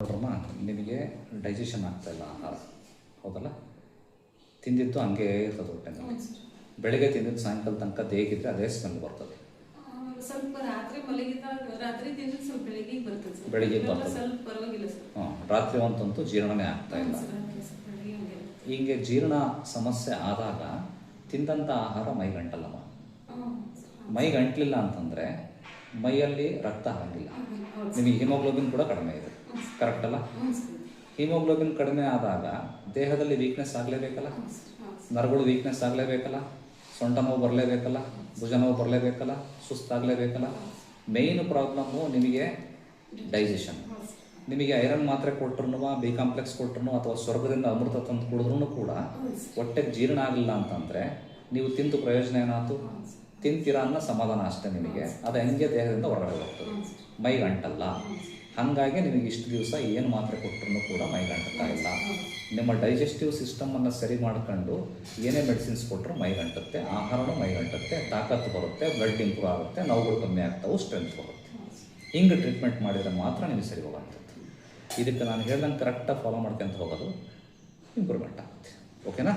ನೋಡ್ರಮ್ಮ ನಿಮಗೆ ಡೈಜೆಷನ್ ಆಗ್ತಾ ಇಲ್ಲ ಆಹಾರ ಹೌದಲ್ಲ? ತಿಂದಿದ್ದು ಹಂಗೆ ಇರ್ತದೆ ಹೊಟ್ಟೆನಲ್ಲಿ ಬೆಳಗ್ಗೆ ತಿಂದಿದ್ದು ಸಾಯಂಕಾಲ ತನಕ ದೇಗಿದ್ರೆ ಅದೇ ಸ್ಮೆಲ್ ಬರ್ತದೆ. ಸ್ವಲ್ಪ ರಾತ್ರಿ ಮಲಗಿದಾಗ ರಾತ್ರಿ ತಿಂದ್ರೆ ಸ್ವಲ್ಪ ಬೆಳಿಗ್ಗೆ ಬರ್ತದೆ ಸರ್. ಬೆಳಿಗ್ಗೆ ಬರ್ತದೆ. ಸ್ವಲ್ಪ ಪರವಾಗಿಲ್ಲ ಸರ್. ರಾತ್ರಿ ಅಂತಂತೂ ಜೀರ್ಣನೇ ಆಗ್ತಾ ಇಲ್ಲ. ಹಂಗೆ ಜೀರ್ಣ ಸಮಸ್ಯೆ ಆದಾಗ ತಿಂದಂಥ ಆಹಾರ ಮೈಗಂಟಲ್ಲಮ್ಮ. ಮೈಗಂಟ್ಲಿಲ್ಲ ಅಂತಂದರೆ ಮೈಯಲ್ಲಿ ರಕ್ತ ಆಗಿಲ್ಲ ನಿಮಗೆ ಹಿಮೋಗ್ಲೋಬಿನ್ ಕೂಡ ಕಡಿಮೆ ಇದೆ ಕರೆಕ್ಟ್ ಅಲ್ಲ? ಹಿಮೋಗ್ಲೋಬಿನ್ ಕಡಿಮೆ ಆದಾಗ ದೇಹದಲ್ಲಿ ವೀಕ್ನೆಸ್ ಆಗಲೇಬೇಕಲ್ಲ? ನರಗಳು ವೀಕ್ನೆಸ್ ಆಗಲೇಬೇಕಲ್ಲ? ಸೊಂಟ ನೋವು ಬರಲೇಬೇಕಲ್ಲ? ಭುಜ ನೋವು ಬರಲೇಬೇಕಲ್ಲ? ಸುಸ್ತಾಗಲೇಬೇಕಲ್ಲ ಮೇನ್ ಪ್ರಾಬ್ಲಮ್ಮು ನಿಮಗೆ ಡೈಜೆಷನ್ ನಿಮಗೆ ಐರನ್ ಮಾತ್ರೆ ಕೊಟ್ಟರು ಬಿ ಕಾಂಪ್ಲೆಕ್ಸ್ ಕೊಟ್ಟರು ಅಥವಾ ಸ್ವರ್ಗದಿಂದ ಅಮೃತ ತಂದು ಕುಡಿದ್ರೂ ಕೂಡ ಹೊಟ್ಟೆ ಹೊಟ್ಟೆಗೆ ಜೀರ್ಣ ಆಗಲಿಲ್ಲ ಅಂತಂದರೆ ನೀವು ತಿಂದು ಪ್ರಯೋಜನ ಏನಾಯ್ತು. ತಿಂತೀರಾ ಅನ್ನೋ ಸಮಾಧಾನ ಅಷ್ಟೇ ನಿಮಗೆ. ಅದು ಹೆಂಗೆ ದೇಹದಿಂದ ಹೊರಗಡೆ ಹೋಗ್ತದೆ? ಹೌದು ಹಾಗಾಗಿ ನಿಮಗೆ ಇಷ್ಟು ದಿವಸ ಏನು ಮಾತ್ರೆ ಕೊಟ್ಟರು ಕೂಡ ಮೈಗಂಟುತ್ತಾ ಇಲ್ಲ. ನಿಮ್ಮ ಡೈಜೆಸ್ಟಿವ್ ಸಿಸ್ಟಮನ್ನು ಸರಿ ಮಾಡ್ಕೊಂಡು ಏನೇ ಮೆಡಿಸಿನ್ಸ್ ಕೊಟ್ಟರು ಮೈಗಂಟುತ್ತೆ, ಆಹಾರನು ಮೈಗಂಟುತ್ತೆ, ತಾಕತ್ತು ಬರುತ್ತೆ ಬ್ಲಡ್ ಇಂಪ್ರೂವ್ ಆಗುತ್ತೆ, ನೋವುಗಳು ಕಮ್ಮಿ ಆಗ್ತಾವೆ ಸ್ಟ್ರೆಂತ್ ಬರುತ್ತೆ. ಹಿಂಗೆ ಟ್ರೀಟ್ಮೆಂಟ್ ಮಾಡಿದರೆ ಮಾತ್ರ ನಿಮಗೆ ಸರಿ ಹೋಗುವಂಥದ್ದು ಇದಕ್ಕೆ ನಾನು ಹೇಳ್ದಂಗೆ ಕರೆಕ್ಟಾಗಿ ಫಾಲೋ ಮಾಡ್ಕೊಂತ ಹೋಗೋದು ಇಂಪ್ರೂವ್ಮೆಂಟ್ ಆಗುತ್ತೆ. ಓಕೆನಾ